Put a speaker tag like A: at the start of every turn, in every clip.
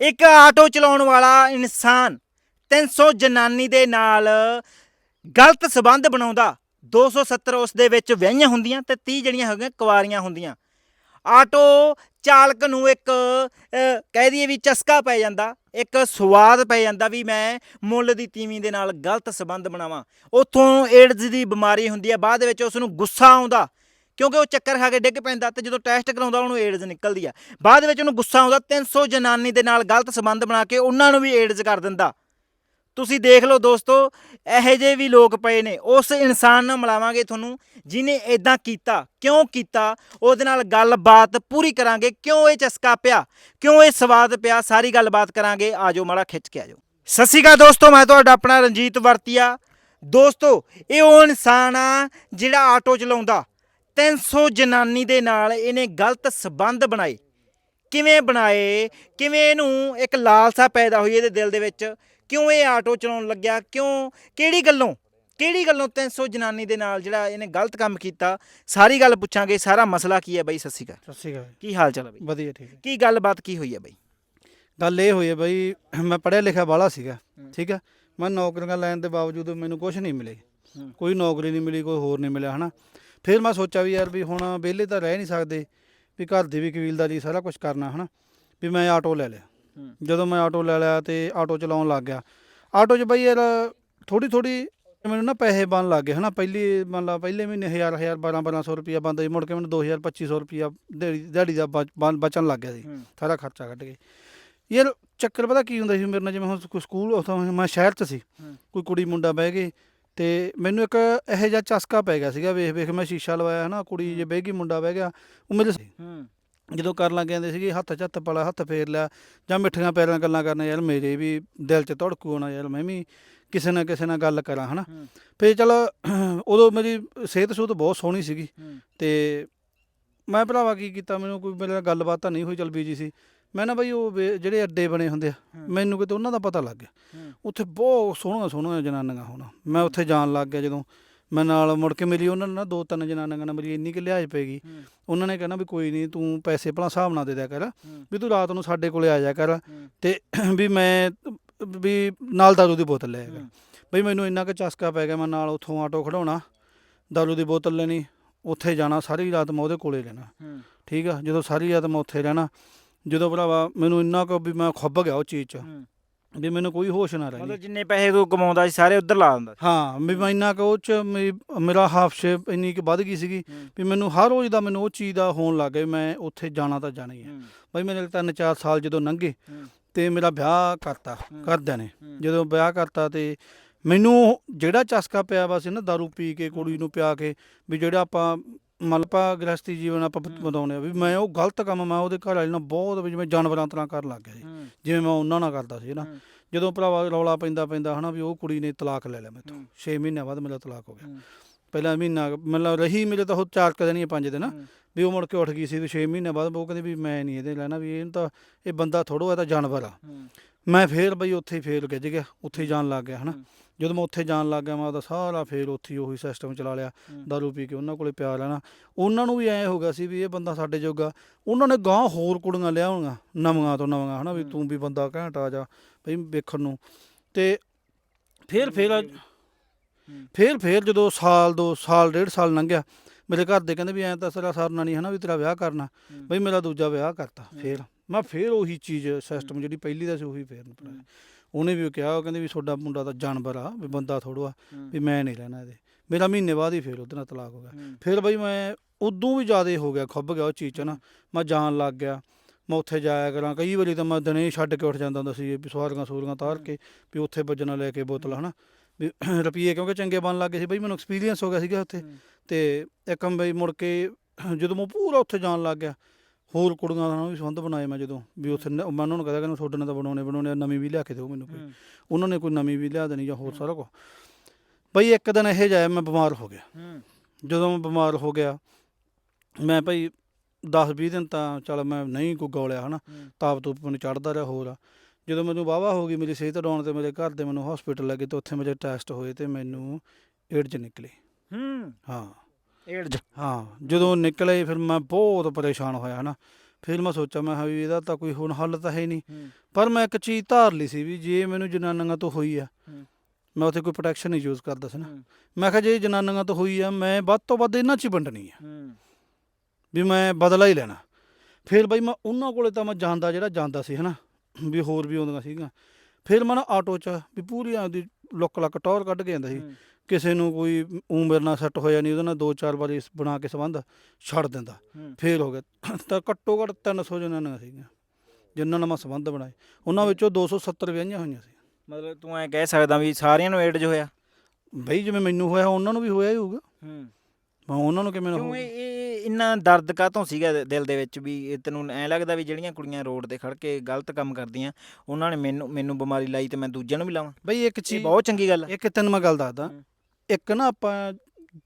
A: ਇੱਕ ਆਟੋ ਚਲਾਉਣ ਵਾਲਾ ਇਨਸਾਨ 300 ਜਨਾਨੀ ਦੇ ਨਾਲ ਗਲਤ ਸਬੰਧ ਬਣਾਉਂਦਾ। 270 ਉਸ ਦੇ ਵਿੱਚ ਵਿਆਹੀਆਂ ਹੁੰਦੀਆਂ ਤੇ 30 ਜਿਹੜੀਆਂ ਹੈਗੀਆਂ ਕੁਵਾਰੀਆਂ ਹੁੰਦੀਆਂ। ਆਟੋ ਚਾਲਕ ਨੂੰ ਇੱਕ ਕਹਿ ਦਈਏ ਵੀ ਚਸਕਾ ਪੈ ਜਾਂਦਾ, ਇੱਕ ਸਵਾਦ ਪੈ ਜਾਂਦਾ ਵੀ ਮੈਂ ਮੁੱਲ ਦੀ ਤੀਵੀਂ ਦੇ ਨਾਲ ਗਲਤ ਸਬੰਧ ਬਣਾਵਾਂ। ਉੱਥੋਂ ਏਡਜ਼ ਦੀ ਬਿਮਾਰੀ ਹੁੰਦੀ ਹੈ, ਬਾਅਦ ਵਿੱਚ ਉਸ ਨੂੰ ਗੁੱਸਾ ਆਉਂਦਾ। ਕਿਉਂਕਿ ਉਹ ਚੱਕਰ ਖਾ ਕੇ ਡਿੱਗ ਪੈਂਦਾ ਤੇ ਜਦੋਂ ਟੈਸਟ ਕਰਾਉਂਦਾ ਉਹਨੂੰ ਏਡਜ਼ ਨਿਕਲਦੀ ਆ। ਬਾਅਦ ਵਿੱਚ ਉਹਨੂੰ ਗੁੱਸਾ ਆਉਂਦਾ 300 ਜਨਾਨੀ ਦੇ ਨਾਲ ਗਲਤ ਸਬੰਧ ਬਣਾ ਕੇ ਉਹਨਾਂ ਨੂੰ ਵੀ ਏਡਜ਼ ਕਰ ਦਿੰਦਾ। ਤੁਸੀਂ ਦੇਖ ਲਓ ਦੋਸਤੋ, ਇਹੋ ਜਿਹੇ ਵੀ ਲੋਕ ਪਏ ਨੇ। ਉਸ ਇਨਸਾਨ ਨਾਲ ਮਿਲਾਵਾਂਗੇ ਤੁਹਾਨੂੰ ਜਿਨੇ ਇਦਾਂ ਕੀਤਾ, ਕਿਉਂ ਕੀਤਾ, ਉਹਦੇ ਨਾਲ ਗੱਲਬਾਤ ਪੂਰੀ ਕਰਾਂਗੇ। ਕਿਉਂ ਇਹ ਚਸਕਾ ਪਿਆ, ਕਿਉਂ ਇਹ ਸਵਾਦ ਪਿਆ, ਸਾਰੀ ਗੱਲਬਾਤ ਕਰਾਂਗੇ। ਆਜੋ ਮਾੜਾ ਖਿੱਚ ਕੇ ਆਜੋ। ਸਤਿ ਸ਼੍ਰੀ ਅਕਾਲ ਦੋਸਤੋ, ਮੈਂ ਤੁਹਾਡਾ ਆਪਣਾ ਰਣਜੀਤ ਵਰਤੀਆ। ਦੋਸਤੋ, ਇਹ ਉਹ ਇਨਸਾਨ ਆ ਜਿਹੜਾ ਆਟੋ ਚਲਾਉਂਦਾ 300 ਜਨਾਨੀ ਦੇ ਨਾਲ ਇਹਨੇ ਗਲਤ ਸਬੰਧ ਬਣਾਏ। ਕਿਵੇਂ ਬਣਾਏ? ਕਿਵੇਂ ਇਹਨੂੰ ਇੱਕ ਲਾਲਸਾ ਪੈਦਾ ਹੋਈ ਇਹਦੇ ਦਿਲ ਦੇ ਵਿੱਚ? ਕਿਉਂ ਇਹ ਆਟੋ ਚਲਾਉਣ ਲੱਗਿਆ? ਕਿਉਂ? ਕਿਹੜੀ ਗੱਲੋਂ? ਕਿਹੜੀ ਗੱਲੋਂ 300 ਜਨਾਨੀ ਦੇ ਨਾਲ ਜਿਹੜਾ ਇਹਨੇ ਗਲਤ ਕੰਮ ਕੀਤਾ? ਸਾਰੀ ਗੱਲ ਪੁੱਛਾਂਗੇ ਸਾਰਾ ਮਸਲਾ ਕੀ ਹੈ ਬਾਈ? ਸਤਿ ਸ਼੍ਰੀ ਅਕਾਲ।
B: ਸਤਿ ਸ਼੍ਰੀ ਅਕਾਲ।
A: ਕੀ ਹਾਲ ਚਾਲ ਹੈ ਬਾਈ?
B: ਵਧੀਆ ਠੀਕ ਹੈ।
A: ਕੀ ਗੱਲਬਾਤ ਕੀ ਹੋਈ ਹੈ ਬਾਈ?
B: ਗੱਲ ਇਹ ਹੋਈ ਹੈ ਬਈ ਮੈਂ ਪੜ੍ਹਿਆ ਲਿਖਿਆ ਬਾਹਲਾ ਸੀਗਾ। ਠੀਕ ਹੈ? ਮੈਂ ਨੌਕਰੀਆਂ ਲੈਣ ਦੇ ਬਾਵਜੂਦ ਮੈਨੂੰ ਕੁਝ ਨਹੀਂ ਮਿਲੇ। ਕੋਈ ਨੌਕਰੀ ਨਹੀਂ ਮਿਲੀ ਕੋਈ ਹੋਰ ਨਹੀਂ ਮਿਲਿਆ ਹਨਾ? ਫਿਰ ਮੈਂ ਸੋਚਿਆ ਵੀ ਯਾਰ ਵੀ ਹੁਣ ਵਿਹਲੇ ਤਾਂ ਰਹਿ ਨਹੀਂ ਸਕਦੇ ਵੀ ਘਰ ਦੀ ਵੀ ਕਬੀਲਦਾਰੀ ਸਾਰਾ ਕੁਝ ਕਰਨਾ ਹਨਾ? ਵੀ ਮੈਂ ਆਟੋ ਲੈ ਲਿਆ। ਜਦੋਂ ਮੈਂ ਆਟੋ ਲੈ ਲਿਆ ਤੇ ਆਟੋ ਚਲਾਉਣ ਲੱਗ ਗਿਆ। ਆਟੋ 'ਚ ਬਈ ਯਾਰ ਥੋੜੀ ਥੋੜੀ ਮੈਨੂੰ ਨਾ ਪੈਸੇ ਬਣ ਲੱਗ ਗਏ ਹਨਾ? ਪਹਿਲੀ ਮੰਨ ਲਾ ਪਹਿਲੇ ਮਹੀਨੇ 1000 1000 12 1200 ਰੁਪਿਆ ਬੰਦਾ ਸੀ ਮੁੜ ਕੇ ਮੈਨੂੰ 2000 2500 ਰੁਪਿਆ ਦਿਹਾੜੀ ਦਿਹਾੜੀ ਦਾ ਬਚਣ ਲੱਗ ਗਿਆ ਸੀ। ਸਾਰਾ ਖਰਚਾ ਕੱਢ ਕੇ। ਯਾਰ ਚੱਕਰ ਪਤਾ ਕੀ ਹੁੰਦਾ ਸੀ ਮੇਰੇ ਨਾਲ ਜਿਵੇਂ ਹੁਣ ਸਕੂਲ ਉੱਥੋਂ ਮੈਂ ਸ਼ਹਿਰ 'ਚ ਸੀ। ਕੋਈ ਕੁੜੀ ਮੁੰਡਾ ਬਹਿ ਗਏ ਤੇ ਮੈਨੂੰ ਇੱਕ ਇਹੋ ਜਿਹਾ ਚਸਕਾ ਪੈ ਗਿਆ ਸੀਗਾ ਵੇਖ ਵੇਖ ਮੈਂ ਸ਼ੀਸ਼ਾ ਲਵਾਇਆ ਹਨਾ ਕੁੜੀ ਜੇ ਬਹਿ ਗਈ ਮੁੰਡਾ ਬਹਿ ਗਿਆ ਉਹ ਮੇਰੇ
A: ਹੂੰ
B: ਜਦੋਂ ਕਰਨ ਲੱਗ ਜਾਂਦੇ ਸੀਗੇ ਹੱਥ 'ਚ ਹੱਥ ਪਾਲਾ ਹੱਥ ਫੇਰ ਲਿਆ ਜਾਂ ਮਿੱਠੀਆਂ ਪੈਰਾਂ ਗੱਲਾਂ ਕਰਨਾ ਯਾਰ ਮੇਰੇ ਵੀ ਦਿਲ 'ਚ ਧੜਕੂ ਆਉਣਾ ਯਾਰ ਮੈਂ ਵੀ ਕਿਸੇ ਨਾ ਕਿਸੇ ਨਾਲ ਗੱਲ ਕਰਾਂ ਹਨਾ। ਫੇਰ ਚਲ ਉਦੋਂ ਮੇਰੀ ਸਿਹਤ ਸੂਤ ਬਹੁਤ ਸੋਹਣੀ ਸੀਗੀ। ਤੇ ਮੈਂ ਭਰਾਵਾ ਕੀ ਕੀਤਾ ਮੈਨੂੰ ਕੋਈ ਮੇਰੇ ਨਾਲ ਗੱਲਬਾਤ ਤਾਂ ਨਹੀਂ ਹੋਈ ਚਲ ਬੀਜੀ ਸੀ ਮੈਂ ਨਾ ਬਈ ਉਹ ਵੇ- ਜਿਹੜੇ ਅੱਡੇ ਬਣੇ ਹੁੰਦੇ ਆ। ਮੈਨੂੰ ਕਿਤੇ ਉਹਨਾਂ ਦਾ ਪਤਾ ਲੱਗ ਗਿਆ। ਉੱਥੇ ਬਹੁਤ ਸੋਹਣੀਆਂ ਸੋਹਣੀਆਂ ਜਨਾਨੀਆਂ ਹੁਣ ਮੈਂ ਉੱਥੇ ਜਾਣ ਲੱਗ ਗਿਆ ਜਦੋਂ ਮੈਂ ਨਾਲ ਮੁੜ ਕੇ ਮਿਲੀ ਉਹਨਾਂ ਨੇ ਨਾ ਦੋ ਤਿੰਨ ਜਨਾਨੀਆਂ ਨਾਲ ਮੇਰੀ ਇੰਨੀ ਕਿ ਲਿਹਾਜ਼ ਪੈ ਗਈ। ਉਹਨਾਂ ਨੇ ਕਹਿਣਾ ਵੀ ਕੋਈ ਨਹੀਂ ਤੂੰ ਪੈਸੇ ਭਲਾ ਹਿਸਾਬ ਨਾਲ ਦੇ ਦਿਆ ਕਰ। ਵੀ ਤੂੰ ਰਾਤ ਨੂੰ ਸਾਡੇ ਕੋਲੇ ਆ ਜਾ ਕਰ। ਤੇ ਵੀ ਮੈਂ ਵੀ ਨਾਲ ਦਾਰੂ ਦੀ ਬੋਤਲ ਲੈ ਕਰ
A: ਹੂੰ।
B: ਬਈ ਮੈਨੂੰ ਇੰਨਾ ਕੁ ਚਸਕਾ ਪੈ ਗਿਆ ਮੈਂ ਨਾਲ ਉੱਥੋਂ ਆਟੋ ਖੜਾਉਣਾ ਦਾਰੂ ਦੀ ਬੋਤਲ ਲੈਣੀ ਉੱਥੇ ਜਾਣਾ ਸਾਰੀ ਰਾਤ ਮੈਂ ਉਹਦੇ ਕੋਲੇ ਰਹਿਣਾ। ਠੀਕ ਆ ਜਦੋਂ ਸਾਰੀ ਰਾਤ ਮੈਂ ਉੱਥੇ ਰਹਿਣਾ ਜਦੋਂ ਭਰਾਵਾ ਮੈਨੂੰ ਇੰਨਾ ਕੁ ਵੀ ਮੈਂ ਖੁੱਬ ਗਿਆ ਉਹ ਚੀਜ਼ 'ਚ। ਵੀ ਮੈਨੂੰ ਕੋਈ ਹੋਸ਼ ਨਾ ਰਹੀ
A: ਮਤਲਬ ਜਿੰਨੇ ਪੈਸੇ ਤੂੰ ਕਮਾਉਂਦਾ ਸੀ ਸਾਰੇ ਉਧਰ ਲਾ ਦਿੰਦਾ ਸੀ।
B: ਹਾਂ ਵੀ ਮੈਂ ਇੰਨਾ ਕੁ ਉਹ 'ਚ ਮੇਰੀ- ਮੇਰਾ ਹਾਫ ਸ਼ੇਪ ਇੰਨੀ ਕੁ ਵੱਧ ਗਈ ਸੀਗੀ
A: ਹੂੰ।
B: ਵੀ ਮੈਨੂੰ ਹਰ ਰੋਜ਼ ਦਾ ਮੈਨੂੰ ਉਹ ਚੀਜ਼ ਦਾ ਹੋਣ ਲੱਗ ਗਿਆ ਵੀ ਮੈਂ ਉੱਥੇ ਜਾਣਾ ਤਾਂ ਜਾਣਾ ਹੀ ਹੈ
A: ਹੂੰ।
B: ਬਈ ਮੇਰੇ ਤਿੰਨ ਚਾਰ ਸਾਲ ਜਦੋਂ ਲੰਘੇ
A: ਹੂੰ।
B: ਤੇ ਮੇਰਾ ਵਿਆਹ ਕਰਤਾ
A: ਹੂੰ।
B: ਘਰਦਿਆਂ ਨੇ
A: ਹੂੰ।
B: ਜਦੋਂ ਵਿਆਹ ਕਰਤਾ ਤੇ ਮੈਨੂੰ ਜਿਹੜਾ ਚਸਕਾ ਪਿਆ ਵਾ ਸੀ ਨਾ दारू ਪੀ ਕੇ ਕੁੜੀ ਨੂੰ ਪਿਆ ਕੇ ਵੀ ਜਿਹੜਾ ਆਪਾਂ ਮਲਪਾ ਗ੍ਰਸਤੀ ਜੀਵਨ ਆਪਾਂ
A: ਹੂੰ।
B: ਬਤਾਉਣੇ ਆ ਵੀ ਮੈਂ ਉਹ ਗਲਤ ਕੰਮ ਮੈਂ ਉਹਦੇ ਘਰ ਵਾਲੇ ਨਾਲ ਬਹੁਤ ਵੀ ਜਿਵੇਂ ਜਾਨਵਰਾਂ ਤਰ੍ਹਾਂ ਕਰਨ ਲੱਗ ਗਿਆ ਸੀ
A: ਹੂੰ।
B: ਜਿਵੇਂ ਮੈਂ ਉਹਨਾਂ ਨਾਲ ਕਰਦਾ ਸੀ ਨਾ
A: ਹੂੰ।
B: ਜਦੋਂ ਭਰਾਵਾ ਰੌਲਾ ਪੈਂਦਾ ਪੈਂਦਾ ਹਨਾ ਵੀ ਉਹ ਕੁੜੀ ਨੇ ਤਲਾਕ ਲੈ ਲਿਆ ਮੈਥੋਂ
A: ਹੂੰ।
B: 6 ਮਹੀਨਿਆਂ ਬਾਅਦ ਮੇਰਾ ਤਲਾਕ ਹੋ ਗਿਆ
A: ਹੂੰ।
B: ਪਹਿਲਾ ਮਹੀਨਾ ਮਤਲਬ ਰਹੀ ਮੇਰੇ ਤਾਂ ਉਹ ਚਾਰ ਕੁ ਦਿਨ ਹੀ ਆ, ਪੰਜ ਦਿਨ
A: ਹੂੰ।
B: ਵੀ ਉਹ ਮੁੜ ਕੇ ਉੱਠ ਗਈ ਸੀ ਵੀ 6 ਮਹੀਨਿਆਂ ਬਾਅਦ ਉਹ ਕਹਿੰਦੀ ਵੀ ਮੈਂ ਨਹੀਂ ਇਹਦੇ ਲੈਣਾ ਵੀ ਇਹ ਤਾਂ ਇਹ ਬੰਦਾ ਥੋੜੋ ਇਹ ਤਾਂ ਜਾਨਵਰ ਆ
A: ਹੂੰ।
B: ਮੈਂ ਫੇਰ ਬਈ ਉੱਥੇ ਹੀ ਫੇਰ ਗਿੱਜ ਗਿਆ ਉੱਥੇ ਹੀ ਜਾਣ ਲੱਗ ਗਿਆ ਹਨਾ
A: ਹੂੰ।
B: ਜਦੋਂ ਮੈਂ ਉੱਥੇ ਜਾਣ ਲੱਗ ਗਿਆ ਮੈਂ ਉਹਦਾ ਸਾਰਾ ਫੇਰ ਉੱਥੇ ਹੀ ਉਹੀ ਸਿਸਟਮ ਚਲਾ ਲਿਆ। ਦਾਰੂ ਪੀ ਕੇ ਉਹਨਾਂ ਕੋਲੇ ਪਿਆ ਲੈਣਾ ਉਹਨਾਂ ਨੂੰ ਵੀ ਐਂ ਹੋ ਗਿਆ ਸੀ ਵੀ ਇਹ ਬੰਦਾ ਸਾਡੇ ਜੋਗਾ ਉਹਨਾਂ ਨੇ ਗਾਂ ਹੋਰ ਕੁੜੀਆਂ ਲਿਆਉਣੀਆਂ ਨਵੀਆਂ ਤੋਂ ਨਵੀਆਂ ਹਨਾ ਵੀ। ਤੂੰ ਵੀ ਬੰਦਾ ਘੈਂਟ ਆ ਜਾ ਬਈ ਵੇਖਣ ਨੂੰ ਤੇ ਫੇਰ ਫੇਰ। ਫੇਰ ਫੇਰ ਜਦੋਂ ਸਾਲ ਦੋ ਸਾਲ ਡੇਢ ਸਾਲ ਲੰਘਿਆ ਮੇਰੇ ਘਰ ਦੇ ਕਹਿੰਦੇ ਵੀ ਐਂ ਤਾਂ ਤੇਰਾ ਸਰਨਾ ਨਹੀਂ ਹਨਾ ਵੀ ਤੇਰਾ ਵਿਆਹ ਕਰਨਾ। ਬਈ ਮੇਰਾ ਦੂਜਾ ਵਿਆਹ ਕਰਤਾ। ਫੇਰ ਮੈਂ ਫੇਰ ਉਹੀ ਚੀਜ਼ ਸਿਸਟਮ ਜਿਹੜੀ ਪਹਿਲੀ ਦਾ ਸੀ ਉਹੀ ਫੇਰ ਨਿਪਟਾਇਆ। ਉਹਨੇ ਵੀ ਕਿਹਾ ਉਹ ਕਹਿੰਦੇ ਵੀ ਤੁਹਾਡਾ ਮੁੰਡਾ ਤਾਂ ਜਾਨਵਰ ਆ ਵੀ ਬੰਦਾ ਥੋੜੋ ਆ। ਵੀ ਮੈਂ ਨਹੀਂ ਰਹਿਣਾ ਇਹਦੇ। ਮੇਰਾ ਮਹੀਨੇ ਬਾਅਦ ਹੀ ਫੇਰ ਉਹਦੇ ਨਾਲ ਤਲਾਕ ਹੋ ਗਿਆ। ਫਿਰ ਬਈ ਮੈਂ ਉਦੋਂ ਵੀ ਜ਼ਿਆਦਾ ਹੋ ਗਿਆ ਖੁੱਬ ਗਿਆ ਉਹ ਚੀਜ਼ 'ਚ ਨਾ। ਮੈਂ ਜਾਣ ਲੱਗ ਗਿਆ ਮੈਂ ਉੱਥੇ ਜਾਇਆ ਕਰਾਂ। ਕਈ ਵਾਰੀ ਤਾਂ ਮੈਂ ਦਿਨੇ ਛੱਡ ਕੇ ਉੱਠ ਜਾਂਦਾ ਹੁੰਦਾ ਸੀ ਵੀ ਸਵਾਰੀਆਂ ਸੂਰੀਆਂ ਤਾਰ ਕੇ ਵੀ ਉੱਥੇ ਵੱਜਣਾ ਲੈ ਕੇ ਬੋਤਲ ਹਨਾ। ਵੀ ਰੁਪਈਏ ਕਿਉਂਕਿ ਚੰਗੇ ਬਣ ਲੱਗ ਸੀ। ਬਈ ਮੈਨੂੰ ਐਕਸਪੀਰੀਅੰਸ ਹੋ ਗਿਆ ਸੀਗਾ ਉੱਥੇ। ਤੇ ਇੱਕਮ ਬਈ ਮੁੜ ਕੇ ਜਦੋਂ ਮੈਂ ਪੂਰਾ ਉੱਥੇ ਜਾਣ ਲੱਗ ਗਿਆ ਹੋਰ ਕੁੜੀਆਂ ਨਾਲ ਵੀ ਸੰਬੰਧ ਬਣਾਏ ਮੈਂ ਜਦੋਂ ਵੀ ਉੱਥੇ ਨ- ਮੈਂ ਉਹਨਾਂ ਨੂੰ ਕਹਿੰਦਾ ਕਿ ਤੁਹਾਡੇ ਨਾਲ ਤਾਂ ਬਣਾਉਣੇ ਬਣਾਉਣੇ ਆ, ਨਵੀਂ ਵੀ ਲਿਆ ਕੇ ਦਿਓ ਮੈਨੂੰ ਕੋਈ। ਉਹਨਾਂ ਨੇ ਕੋਈ ਨਵੀਂ ਵੀ ਲਿਆ ਦੇਣੀ ਜਾਂ ਹੋਰ। ਸਾਰਾ ਕੁਝ ਬਈ ਇੱਕ ਦਿਨ ਇਹ ਜਾਇਆ ਮੈਂ ਬਿਮਾਰ ਹੋ ਗਿਆ
A: ਹੂੰ।
B: ਜਦੋਂ ਮੈਂ ਬਿਮਾਰ ਹੋ ਗਿਆ ਮੈਂ ਭਾਈ 10 20 ਦਿਨ ਤਾਂ ਚਲ ਮੈਂ ਨਹੀਂ ਕੋਈ ਗੋਲਿਆ ਹਨਾ
A: ਹੂੰ।
B: ਤਾਪ ਤੂਪ ਮੈਨੂੰ ਚੜਦਾ ਰਿਹਾ ਹੋਰ ਆ ਜਦੋਂ ਮੈਨੂੰ ਵਾਵਾ ਹੋ ਗਈ ਮੇਰੀ ਸਿਹਤ ਡਾਉਣ ਤੇ ਮੇਰੇ ਘਰ ਦੇ ਮੈਨੂੰ ਹਸਪੀਟਲ ਲੈ ਗਏ ਤੇ ਉੱਥੇ ਮੇਰੇ ਟੈਸਟ ਹੋਏ ਤੇ ਮੈਨੂੰ ਏਡਜ਼ ਨਿਕਲੇ
A: ਹੂੰ
B: ਹਾਂ
A: ਏਡਜ
B: ਹਾਂ ਜਦੋਂ ਨਿਕਲੇ ਫਿਰ ਮੈਂ ਬਹੁਤ ਪਰੇਸ਼ਾਨ ਹੋਇਆ ਹਨਾ। ਫਿਰ ਮੈਂ ਸੋਚਿਆ ਮੈਂ ਕਿਹਾ ਵੀ ਇਹਦਾ ਤਾਂ ਕੋਈ ਹੁਣ ਹੱਲ ਤਾਂ ਹੈ ਨਹੀਂ।
A: ਹੂੰ।
B: ਪਰ ਮੈਂ ਇੱਕ ਚੀਜ਼ ਧਾਰ ਲਈ ਸੀ ਵੀ ਜੇ ਮੈਨੂੰ ਜਨਾਨੀਆਂ ਤੋਂ ਹੋਈ ਆ
A: ਹੂੰ।
B: ਮੈਂ ਉੱਥੇ ਕੋਈ ਪ੍ਰੋਟੈਕਸ਼ਨ ਨਹੀਂ ਯੂਜ਼ ਕਰਦਾ ਸੀ ਨਾ।
A: ਹੂੰ।
B: ਮੈਂ ਕਿਹਾ ਜੇ ਜਨਾਨੀਆਂ ਤੋਂ ਹੋਈ ਆ ਮੈਂ ਵੱਧ ਤੋਂ ਵੱਧ ਇਹਨਾਂ 'ਚ ਹੀ ਵੰਡਣੀ ਆ।
A: ਹੂੰ।
B: ਵੀ ਮੈਂ ਬਦਲਾ ਹੀ ਲੈਣਾ। ਫਿਰ ਬਈ ਮੈਂ ਉਹਨਾਂ ਕੋਲੇ ਤਾਂ ਮੈਂ ਜਾਂਦਾ ਜਿਹੜਾ ਜਾਂਦਾ ਸੀ ਹਨਾ। ਵੀ ਹੋਰ ਵੀ ਆਉਂਦੀਆਂ ਸੀਗੀਆਂ। ਫਿਰ ਮੈਂ ਨਾ ਆਟੋ 'ਚ ਵੀ ਪੂਰੀ ਆਪਦੀ ਲੁੱਕ ਲੱਕ ਟੌਰ ਕੱਢ ਕੇ ਜਾਂਦਾ ਸੀ।
A: ਹੂੰ।
B: ਕਿਸੇ ਨੂੰ ਕੋਈ ਉਮਰ ਨਾਲ ਸੈੱਟ ਹੋਇਆ ਨਹੀਂ ਉਹਦੇ ਨਾਲ ਦੋ ਚਾਰ ਵਾਰੀ ਬਣਾ ਕੇ ਸੰਬੰਧ ਛੱਡ ਦਿੰਦਾ।
A: ਹੂੰ।
B: ਫੇਲ ਹੋ ਗਿਆ। ਤਾਂ ਘੱਟੋ ਘੱਟ 300 ਜਨਾਨੀਆਂ ਸੀਗੀਆਂ ਜਿਨ੍ਹਾਂ ਨਾਲ ਮੈਂ ਸੰਬੰਧ ਬਣਾਏ। ਉਹਨਾਂ ਵਿੱਚੋਂ 270 ਵਿਆਹੀਆਂ ਹੋਈਆਂ ਸੀ।
A: ਮਤਲਬ ਤੂੰ ਐ ਕਹਿ ਸਕਦਾ ਵੀ ਸਾਰਿਆਂ ਨੂੰ ਏਡਜ ਹੋਇਆ?
B: ਬਈ ਜਿਵੇਂ ਮੈਨੂੰ ਹੋਇਆ ਉਹਨਾਂ ਨੂੰ ਵੀ ਹੋਇਆ ਹੀ ਹੋਊਗਾ।
A: ਹੂੰ।
B: ਮੈਂ ਉਹਨਾਂ ਨੂੰ ਕਿਵੇਂ ਨਾ
A: ਕਿਉਂ
B: ਹੋਊਗਾ।
A: ਇਹ ਇੰਨਾ ਦਰਦ ਕਾਹਤੋਂ ਸੀਗਾ ਦ- ਦਿਲ ਦੇ ਵਿੱਚ ਵੀ ਇਹ ਤੈਨੂੰ ਐ ਲੱਗਦਾ ਵੀ ਜਿਹੜੀਆਂ ਕੁੜੀਆਂ ਰੋਡ ਤੇ ਖੜ ਕੇ ਗਲਤ ਕੰਮ ਕਰਦੀਆਂ ਉਹਨਾਂ ਨੇ ਮੈਨੂੰ ਮੈਨੂੰ ਬਿਮਾਰੀ ਲਾਈ ਤੇ ਮੈਂ ਦੂਜਿਆਂ ਨੂੰ ਵੀ ਲਾਵਾਂ?
B: ਬਈ ਇੱਕ
A: ਇਹ
B: ਚੀਜ਼
A: ਬਹੁਤ ਚੰਗੀ ਗੱਲ ਹੈ
B: ਇੱਕ ਤੈਨੂੰ ਮੈਂ ਗੱਲ ਦੱਸਦਾ।
A: ਹੂੰ।
B: ਇੱਕ ਨਾ ਆਪਾਂ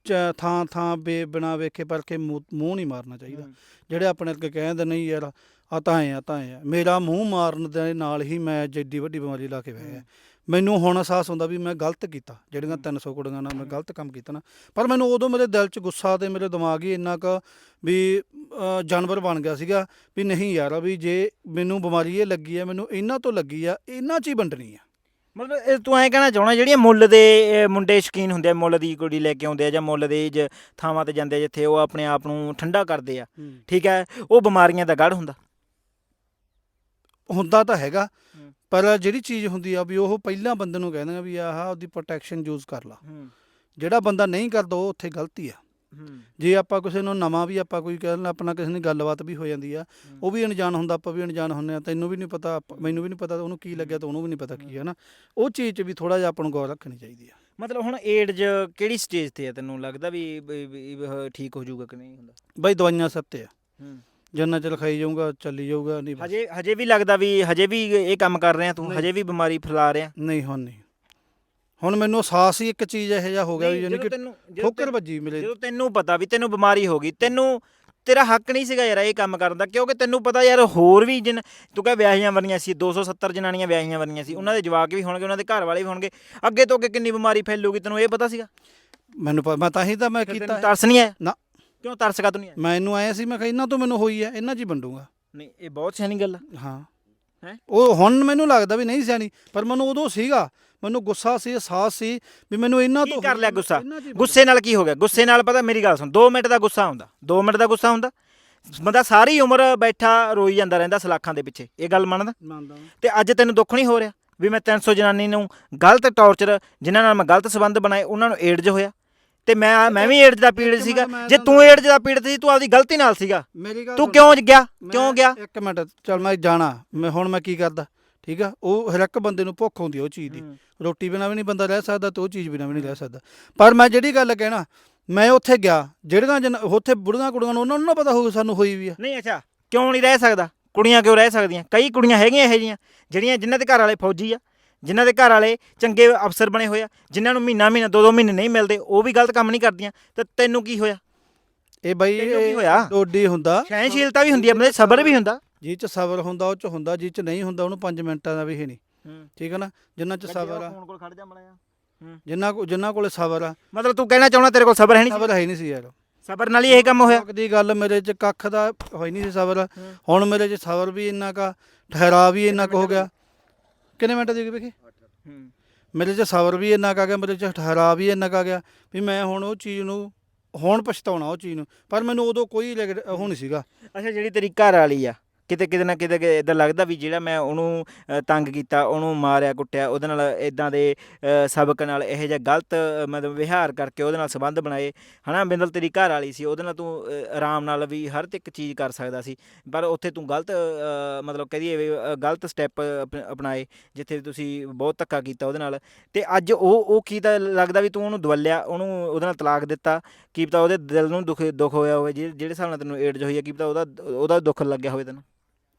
B: ਚ- ਥਾਂ ਥਾਂ ਬੇ ਬਿਨਾ ਵੇਖੇ ਪਰਖੇ ਮੂੰਹ ਮੂੰਹ ਨਹੀਂ ਮਾਰਨਾ ਚਾਹੀਦਾ। ਜਿਹੜੇ ਆਪਣੇ ਅੱਗੇ ਕਹਿੰਦੇ ਨਹੀਂ ਯਾਰ ਆ ਤਾਂ ਐ ਆ ਤਾਂ ਐ ਆ। ਮੇਰਾ ਮੂੰਹ ਮਾਰਨ ਦੇ ਨਾਲ ਹੀ ਮੈਂ ਜਿੱਡੀ ਵੱਡੀ ਬਿਮਾਰੀ ਲਾ ਕੇ ਬਹਿ ਗਿਆ। ਮੈਨੂੰ ਹੁਣ ਅਹਿਸਾਸ ਹੁੰਦਾ ਵੀ ਮੈਂ ਗਲਤ ਕੀਤਾ। ਜਿਹੜੀਆਂ 300 ਕੁੜੀਆਂ ਨਾਲ ਮੈਂ ਗਲਤ ਕੰਮ ਕੀਤਾ ਨਾ। ਪਰ ਮੈਨੂੰ ਉਦੋਂ ਮੇਰੇ ਦਿਲ 'ਚ ਗੁੱਸਾ ਤੇ ਮੇਰੇ ਦਿਮਾਗ ਹੀ ਇੰਨਾ ਕੁ ਵੀ ਅ, ਜਾਨਵਰ ਬਣ ਗਿਆ ਸੀਗਾ ਵੀ ਨਹੀਂ ਯਾਰ ਵੀ ਜੇ ਮੈਨੂੰ ਬਿਮਾਰੀ ਇਹ ਲੱਗੀ ਆ ਮੈਨੂੰ ਇਹਨਾਂ ਤੋਂ ਲੱਗੀ ਆ ਇਹਨਾਂ 'ਚ ਹੀ ਵੰਡਣੀ ਆ।
A: ਮਤਲਬ ਇਹ ਤੂੰ ਐਂ ਕਹਿਣਾ ਚਾਹਣਾ ਜਿਹੜੀਆਂ ਮੁੱਲ ਦੇ ਮੁੰਡੇ ਸ਼ਕੀਨ ਹੁੰਦੇ ਆ ਮੁੱਲ ਦੀ ਕੁੜੀ ਲੈ ਕੇ ਆਉਂਦੇ ਆ ਜਾਂ ਮੁੱਲ ਦੇ ਜ- ਥਾਵਾਂ ਤੇ ਜਾਂਦੇ ਆ ਜਿੱਥੇ ਉਹ ਆਪਣੇ ਆਪ ਨੂੰ ਠੰਡਾ ਕਰਦੇ ਆ ਠੀਕ ਹੈ? ਉਹ ਬਿਮਾਰੀਆਂ ਦਾ ਗੜ ਹੁੰਦਾ।
B: ਹੁੰਦਾ ਤਾਂ ਹੈਗਾ
A: ਹੂੰ।
B: ਪਰ ਜਿਹੜੀ ਚੀਜ਼ ਹੁੰਦੀ ਆ ਵੀ ਉਹ ਪਹਿਲਾਂ ਬੰਦੇ ਨੂੰ ਕਹਿੰਦੇ ਆ ਵੀ ਆਹ ਉਹਦੀ ਪ੍ਰੋਟੈਕਸ਼ਨ ਯੂਜ਼ ਕਰ ਲਾ। ਜਿਹੜਾ ਬੰਦਾ ਨਹੀਂ ਕਰਦਾ ਉਹ ਉੱਥੇ ਗਲਤੀ ਆ। ਜੇ ਆਪਾਂ ਕਿਸੇ ਨੂੰ ਨਵਾਂ ਵੀ ਆਪਾਂ ਕੋਈ ਕਹਿਣ ਆਪਣਾ ਕਿਸੇ ਨਾਲ ਗੱਲਬਾਤ ਵੀ ਹੋ ਜਾਂਦੀ ਆ ਉਹ ਵੀ ਅਣਜਾਣ ਹੁੰਦਾ ਆਪਾਂ ਵੀ ਅਣਜਾਣ ਹੁੰਦੇ ਆ ਤੈਨੂੰ ਵੀ ਨਹੀਂ ਪਤਾ ਮੈਨੂੰ ਵੀ ਨਹੀਂ ਪਤਾ ਉਹਨੂੰ ਕੀ ਲੱਗਿਆ ਤਾਂ ਉਹਨੂੰ ਵੀ ਨਹੀਂ ਪਤਾ ਕੀ ਹੈ। ਨਾ। ਉਹ ਚੀਜ਼ 'ਚ ਵੀ ਥੋੜਾ ਜਿਹਾ ਆਪਾਂ ਨੂੰ ਗੌਰ ਰੱਖਣੀ ਚਾਹੀਦੀ ਆ।
A: ਮਤਲਬ ਹੁਣ ਏਡਜ ਕਿਹੜੀ ਸਟੇਜ ਤੇ ਆ ਤੈਨੂੰ ਲੱਗਦਾ ਵੀ ਠੀਕ ਹੋ ਜਾਊਗਾ ਕਿ ਨਹੀਂ ਹੁੰਦਾ?
B: ਬਈ ਦਵਾਈਆਂ ਸਭ ਤੇ ਆ। ਜਿੰਨਾ ਚਿਰ ਖਾਈ ਜਾਊਗਾ ਚੱਲੀ ਜਾਊਗਾ ਨਹੀਂ।
A: ਹਜੇ ਹਜੇ ਵੀ ਲੱਗਦਾ ਵੀ ਹਜੇ ਵੀ ਇਹ ਕੰਮ ਕਰ ਰਿਹਾ ਤੂੰ। ਹਜੇ ਵੀ ਬਿਮਾਰੀ ਫੈਲਾ ਰਿਹਾ?
B: ਨਹੀਂ ਹੁਣ ਨਹੀਂ। ਹੁਣ ਮੈਨੂੰ ਅਹਿਸਾਸ ਹੀ ਇੱਕ ਚੀਜ਼ ਇਹੋ ਜਿਹਾ ਹੋ ਗਿਆ ਵੀ ਯਾਨੀ ਕਿ
A: ਤੈਨੂੰ
B: ਠੋਕਰ ਵੱਜੀ ਮੇਰੇ
A: ਜਦੋਂ ਤੈਨੂੰ ਪਤਾ ਵੀ ਤੈਨੂੰ ਬਿਮਾਰੀ ਹੋ ਗਈ ਤੈਨੂੰ ਤੇਰਾ ਹੱਕ ਨਹੀਂ ਸੀਗਾ ਯਾਰ ਇਹ ਕੰਮ ਕਰਨ ਦਾ ਕਿਉਂਕਿ ਤੈਨੂੰ ਪਤਾ ਯਾਰ ਹੋਰ ਵੀ ਜਿਨ ਤੂੰ ਕਹੇ ਵਿਆਹੀਆਂ ਵਰਨੀਆਂ ਸੀ 270 ਜਨਾਨੀਆਂ ਵਿਆਹੀਆਂ ਵਰਨੀਆਂ ਸੀ ਉਹਨਾਂ ਦੇ ਜਵਾਕ ਵੀ ਹੋਣਗੇ ਉਹਨਾਂ ਦੇ ਘਰ ਵਾਲੇ ਵੀ ਹੋਣਗੇ ਅੱਗੇ ਤੋਂ ਅੱਗੇ ਕਿੰਨੀ ਬਿਮਾਰੀ ਫੈਲੂਗੀ ਤੈਨੂੰ ਇਹ ਪਤਾ ਸੀਗਾ?
B: ਮੈਨੂੰ ਮੈਂ ਤਾਂ ਹੀ ਤਾਂ ਮੈਂ ਕੀਤਾ
A: ਤਰਸ ਨਹੀਂ ਆਇਆ?
B: ਨਾ।
A: ਕਿਉਂ ਤਰਸ ਕਾ ਤੂੰ ਨਹੀਂ ਆਇਆ?
B: ਮੈਨੂੰ ਆਇਆ ਸੀ ਮੈਂ ਕਿਹਾ ਇਹਨਾਂ ਤੋਂ ਮੈਨੂੰ ਹੋਈ ਹੈ ਇਹਨਾਂ 'ਚ ਹੀ ਵੰਡੂਗਾ।
A: ਨਹੀਂ ਇਹ ਬਹੁਤ ਸਿਆਣੀ ਗੱਲ ਆ।
B: ਹਾਂ।
A: ਹੈਂ?
B: ਉਹ ਹੁਣ ਮੈਨੂੰ ਲੱਗਦਾ ਵੀ ਨਹੀਂ ਸਿਆਣੀ ਪਰ ਮੈਨੂੰ ਉਦੋਂ ਸੀਗਾ ਮੈਨੂੰ ਗੁੱਸਾ ਸੀ ਅਹਿਸਾਸ ਸੀ ਵੀ ਮੈਨੂੰ ਇਹਨਾਂ
A: ਕੀ
B: ਤੋਂ
A: ਕਰ ਲਿਆ ਗੁੱਸਾ?
B: ਇਹਨਾਂ 'ਚ ਹੀ
A: ਗੁੱਸੇ ਨਾਲ ਕੀ ਹੋ ਗਿਆ? ਗੁੱਸੇ ਨਾਲ ਪਤਾ ਮੇਰੀ ਗੱਲ ਸੁਣ 2 ਮਿੰਟ ਦਾ ਗੁੱਸਾ ਹੁੰਦਾ 2 ਮਿੰਟ ਦਾ ਗੁੱਸਾ ਹੁੰਦਾ। ਬੰਦਾ ਸਾਰੀ ਉਮਰ ਬੈਠਾ ਰੋਈ ਜਾਂਦਾ ਰਹਿੰਦਾ ਸਲਾਖਾਂ ਦੇ ਪਿੱਛੇ ਇਹ ਗੱਲ ਮੰਨਦਾ?
B: ਮੰਨਦਾ।
A: ਤੇ ਅੱਜ ਤੈਨੂੰ ਦੁੱਖ ਨਹੀਂ ਹੋ ਰਿਹਾ ਵੀ ਮੈਂ 300 ਜਨਾਨੀ ਨੂੰ ਗਲਤ ਟੌਰਚਰ ਜਿਨ੍ਹਾਂ ਨਾਲ ਮੈਂ ਗਲਤ ਸੰਬੰਧ ਬਣਾਏ ਉਹਨਾਂ ਨੂੰ ਏਡਜ ਹੋਇਆ? ਤੇ ਮੈਂ ਮੈਂ ਵੀ ਏਡਜ ਦਾ ਪੀੜਤ ਸੀਗਾ। ਜੇ ਤੂੰ ਏਡਜ ਦਾ ਪੀੜਤ ਸੀ ਤੂੰ ਆਪਦੀ ਗਲਤੀ ਨਾਲ ਸੀਗਾ।
B: ਮੇਰੀ ਗੱਲ
A: ਤੂੰ
B: ਸੁਣ।
A: ਕਿਉਂ ਗਿਆ?
B: ਮੈਂ-
A: ਕਿਉਂ ਗਿਆ?
B: ਇੱਕ ਮਿੰਟ ਚੱਲ ਮੈਂ ਜਾਣਾ। ਮੈਂ ਹੁਣ ਮੈਂ ਕੀ ਕਰਦਾ? ਠੀਕ ਆ? ਉਹ ਹਰ ਇੱਕ ਬੰਦੇ ਨੂੰ ਭੁੱਖ ਹੁੰਦੀ ਆ ਉਹ ਚੀਜ਼ ਦੀ। ਰੋਟੀ ਬਿਨਾਂ ਵੀ ਨਹੀਂ ਬੰਦਾ ਰਹਿ ਸਕਦਾ ਤੇ ਉਹ ਚੀਜ਼ ਬਿਨਾਂ ਵੀ ਨਹੀਂ ਰਹਿ ਸਕਦਾ। ਪਰ ਮੈਂ ਜਿਹੜੀ ਗੱਲ ਕਹਿਣਾ ਮੈਂ ਉੱਥੇ ਗਿਆ ਜਿਹੜੀਆਂ ਉੱਥੇ ਬੁੜੀਆਂ ਕੁੜੀਆਂ ਨੂੰ ਉਹਨਾਂ ਨੂੰ ਨਾ ਪਤਾ ਹੋਊ ਸਾਨੂੰ ਹੋਈ ਵੀ ਆ।
A: ਨਹੀਂ ਅੱਛਾ ਕਿਉਂ ਨਹੀਂ ਰਹਿ ਸਕਦਾ? ਕੁੜੀਆਂ ਕਿਉਂ ਰਹਿ ਸਕਦੀਆਂ? ਕਈ ਕੁੜੀਆਂ ਹੈਗੀਆਂ ਇਹੋ ਜਿਹੀਆਂ ਜਿਹੜੀਆਂ ਜਿਨ੍ਹਾਂ ਦੇ ਘਰ ਵਾਲੇ ਫੌਜੀ ਆ ਜਿਨ੍ਹਾਂ ਦੇ ਘਰ ਵਾਲੇ ਚੰਗੇ ਅਫਸਰ ਬਣੇ ਹੋਏ ਆ ਜਿਨ੍ਹਾਂ ਨੂੰ ਮਹੀਨਾ ਮਹੀਨਾ ਦੋ ਦੋ ਮਹੀਨੇ ਨਹੀਂ ਮਿਲਦੇ ਉਹ ਵੀ ਗਲਤ ਕੰਮ ਨਹੀਂ ਕਰਦੀਆਂ ਤੇ ਤੈਨੂੰ ਕੀ ਹੋਇਆ?
B: ਇਹ ਬਈ
A: ਤੈਨੂੰ ਕੀ ਹੋਇਆ?
B: ਡੋਡੀ ਹੁੰਦਾ।
A: ਸਹਿਣਸ਼ੀਲਤਾ ਵੀ ਹੁੰਦੀ ਆ ਮਤਲਬ ਸਬਰ ਵੀ ਹੁੰਦਾ।
B: ਜੀ ਚ ਸਬਰ ਹੁੰਦਾ ਉਹ ਚ ਹੁੰਦਾ ਜੀ ਚ ਨਹੀਂ ਹੁੰਦਾ ਉਹਨੂੰ 5 ਮਿੰਟਾਂ ਦਾ ਵੀ ਹੈ ਨਹੀਂ। ਠੀਕ ਹੈ ਨਾ? ਜਿੰਨਾ ਚ ਸਬਰ ਆ।
A: ਫੋਨ ਕੋਲ ਖੜ ਜਾ ਮੜਿਆ
B: ਜਿੰਨਾ ਕੋ ਜਿੰਨਾ ਕੋਲੇ ਸਬਰ ਆ।
A: ਮਤਲਬ ਤੂੰ ਕਹਿਣਾ ਚਾਹੁੰਦਾ ਤੇਰੇ ਕੋਲ ਸਬਰ ਹੈ ਨਹੀਂ
B: ਸਬਰ ਹੈ ਨਹੀਂ ਸੀ ਯਾਰ।
A: ਸਬਰ ਨਾਲ ਹੀ ਇਹ ਕੰਮ ਹੋਇਆ?
B: ਦੀ ਗੱਲ ਮੇਰੇ ਚ ਕੱਖ ਦਾ ਹੋਈ ਨਹੀਂ ਸੀ ਸਬਰ। ਹੁਣ ਮੇਰੇ ਚ ਸਬਰ ਵੀ ਇੰਨਾ ਕਾ ਠਹਿਰਾ ਵੀ ਇੰਨਾ ਕੁ ਹੋ ਗਿਆ। ਕਿੰਨੇ ਮਿੰਟ ਦੀ ਵੇਖੀ? ਮੇਰੇ ਚ ਸਬਰ ਵੀ ਇੰਨਾ ਕੁ ਗਿਆ ਮੇਰੇ ਚ ਠਹਿਰਾ ਵੀ ਇੰਨਾ ਕੁ ਗਿਆ ਵੀ ਮੈਂ ਹੁਣ ਉਹ ਚੀਜ਼ ਨੂੰ ਹੁਣ ਪਛਤਾਉਣਾ ਉਹ ਚੀਜ਼ ਨੂੰ। ਪਰ ਮੈਨੂੰ ਉਦੋਂ ਕੋਈ ਉਹ ਨਹੀਂ ਸੀਗਾ।
A: ਅੱਛਾ ਜਿਹੜੀ ਤੇਰੀ ਘਰ ਵਾਲੀ ਆ। ਕਿਤੇ ਕਿਤੇ ਨਾ ਕਿਤੇ ਇਦਾਂ ਲੱਗਦਾ ਵੀ ਜਿਹੜਾ ਮੈਂ ਉਹਨੂੰ ਤੰਗ ਕੀਤਾ, ਉਹਨੂੰ ਮਾਰਿਆ, ਕੁੱਟਿਆ, ਉਹਦੇ ਨਾਲ ਇਦਾਂ ਦੇ ਸਬਕ ਨਾਲ ਇਹੋ ਜਿਹਾ ਗਲਤ ਮਤਲਬ ਵਿਹਾਰ ਕਰਕੇ ਉਹਦੇ ਨਾਲ ਸੰਬੰਧ ਬਣਾਏ। ਹਨਾ, ਬਿੰਦਲ ਤੇਰੀ ਘਰ ਵਾਲੀ ਸੀ, ਉਹਦੇ ਨਾਲ ਤੂੰ ਆਰਾਮ ਨਾਲ ਵੀ ਹਰ ਇੱਕ ਚੀਜ਼ ਕਰ ਸਕਦਾ ਸੀ। ਪਰ ਉੱਥੇ ਤੂੰ ਗਲਤ ਮਤਲਬ ਕਹਦੀਏ ਵੀ ਗਲਤ ਸਟੈਪ ਅਪਣਾਏ, ਜਿੱਥੇ ਤੁਸੀਂ ਬਹੁਤ ਧੱਕਾ ਕੀਤਾ ਉਹਦੇ ਨਾਲ। ਤੇ ਅੱਜ ਉਹ ਉਹ ਕੀ ਤਾਂ ਲੱਗਦਾ ਵੀ ਤੂੰ ਉਹਨੂੰ ਦਵਲਿਆ, ਉਹਨੂੰ ਉਹਦੇ ਨਾਲ ਤਲਾਕ ਦਿੱਤਾ? ਕੀ ਪਤਾ ਉਹਦੇ ਦਿਲ ਨੂੰ ਦੁੱਖ ਦੁੱਖ ਹੋਇਆ ਹੋਵੇ ਜਿਹੜੇ ਜਿਹੜੇ ਹਿਸਾਬ ਨਾਲ ਤੈਨੂੰ ਏਡਜ ਹੋਈ ਹੈ ਕੀ ਪਤਾ ਉਹਦਾ ਉਹਦਾ ਦੁੱਖ ਲੱਗਿਆ ਹੋਵੇ ਤੈਨੂੰ?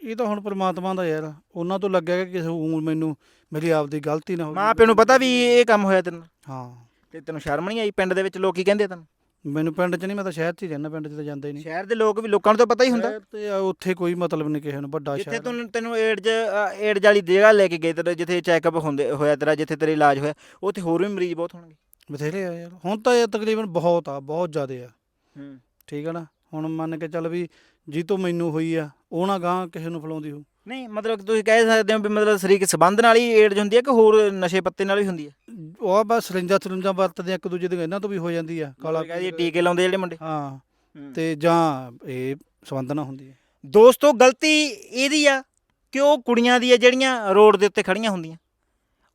B: ਇਹ ਤਾਂ ਹੁਣ ਪ੍ਰਮਾਤਮਾ ਦਾ ਯਾਰ ਉਹਨਾਂ ਤੋਂ ਲੱਗਿਆ ਕਿ ਕਿਸੇ ਊਂ ਮੈਨੂੰ ਮੇਰੀ ਆਪਦੀ ਗਲਤੀ ਨਾ ਹੋਵੇ।
A: ਮਾਂ ਪਿਓ ਨੂੰ ਪਤਾ ਵੀ ਇਹ ਕੰਮ ਹੋਇਆ ਤੈਨੂੰ
B: ਹਾਂ।
A: ਤੇ ਤੈਨੂੰ ਸ਼ਰਮ ਨਹੀਂ ਆਈ? ਪਿੰਡ ਦੇ ਵਿੱਚ ਲੋਕ ਕੀ ਕਹਿੰਦੇ ਆ ਤੈਨੂੰ?
B: ਮੈਨੂੰ ਪਿੰਡ 'ਚ ਨਹੀਂ ਮੈਂ ਤਾਂ ਸ਼ਹਿਰ 'ਚ ਹੀ ਰਹਿਣਾ ਪਿੰਡ 'ਚ ਤਾਂ ਜਾਂਦਾ ਹੀ ਨਹੀਂ।
A: ਸ਼ਹਿਰ ਦੇ ਲੋਕ ਵੀ ਲੋਕਾਂ ਨੂੰ ਤਾਂ ਪਤਾ ਹੀ ਹੁੰਦਾ।
B: ਸ਼ਹਿਰ ਤੇ ਆ, ਉੱਥੇ ਕੋਈ ਮਤਲਬ ਨਹੀਂ ਕਿਸੇ ਨੂੰ ਵੱਡਾ
A: ਜਿੱਥੇ
B: ਸ਼ਹਿਰ ਆ।
A: ਤੈਨੂੰ ਤੈਨੂੰ ਏਡਜ ਏਡਜ ਵਾਲੀ ਜਗ੍ਹਾ ਲੈ ਕੇ ਗਏ ਤੇਰੇ ਜਿੱਥੇ ਚੈੱਕਅਪ ਹੁੰਦੇ ਹੋਇਆ ਤੇਰਾ ਜਿੱਥੇ ਤੇਰਾ ਇਲਾਜ ਹੋਇਆ ਉੱਥੇ ਹੋਰ ਵੀ ਮਰੀਜ਼ ਬਹੁਤ ਹੋਣਗੇ।
B: ਬਥੇਰੇ ਆ ਯਾਰ। ਹੁਣ ਤਾਂ ਇਹ ਤਕਰੀਬਨ ਬਹੁਤ ਆ ਬਹੁਤ ਜ਼ਿਆਦੇ ਆ।
A: ਹੂੰ।
B: ਠੀਕ ਹੈ ਨਾ? ਹੁਣ ਮੰਨ ਕੇ ਚੱਲ ਵੀ ਜੀ ਤੋਂ ਮੈਨੂੰ ਹੋਈ ਆ ਉਹ ਨਾ ਗਾਂ ਕਿਸੇ ਨੂੰ ਫਲਾਉਂਦੀ ਹੋ
A: ਨਹੀਂ ਮਤਲਬ ਕਿ ਤੁਸੀਂ ਕਹਿ ਸਕਦੇ ਹੋ ਵੀ ਮਤਲਬ ਸਰੀਰਕ ਸੰਬੰਧ ਨਾਲ ਹੀ ਏਡਜ਼ ਹੁੰਦੀ ਹੈ ਕਿ ਹੋਰ ਨਸ਼ੇ ਪੱਤੇ ਨਾਲ ਵੀ ਹੁੰਦੀ ਹੈ
B: ਉਹ ਬਸ ਸਰਿੰਜਾਂ ਸਰੰਜਾਂ ਵਰਤਦੇ ਆ ਇੱਕ ਦੂਜੇ ਦੇ ਇਹਨਾਂ ਤੋਂ ਵੀ ਹੋ ਜਾਂਦੀ ਆ ਕਾਲਾ
A: ਕਹਦੀ ਟੀਕੇ ਲਾਉਂਦੇ ਜਿਹੜੇ ਮੁੰਡੇ।
B: ਹਾਂ ਤੇ ਜਾਂ ਇਹ ਸੰਬੰਧ ਨਾ ਹੁੰਦੀ ਹੈ
A: ਦੋਸਤੋ ਗਲਤੀ ਇਹਦੀ ਆ ਕਿ ਉਹ ਕੁੜੀਆਂ ਦੀ ਆ ਜਿਹੜੀਆਂ ਰੋਡ ਦੇ ਉੱਤੇ ਖੜੀਆਂ ਹੁੰਦੀਆਂ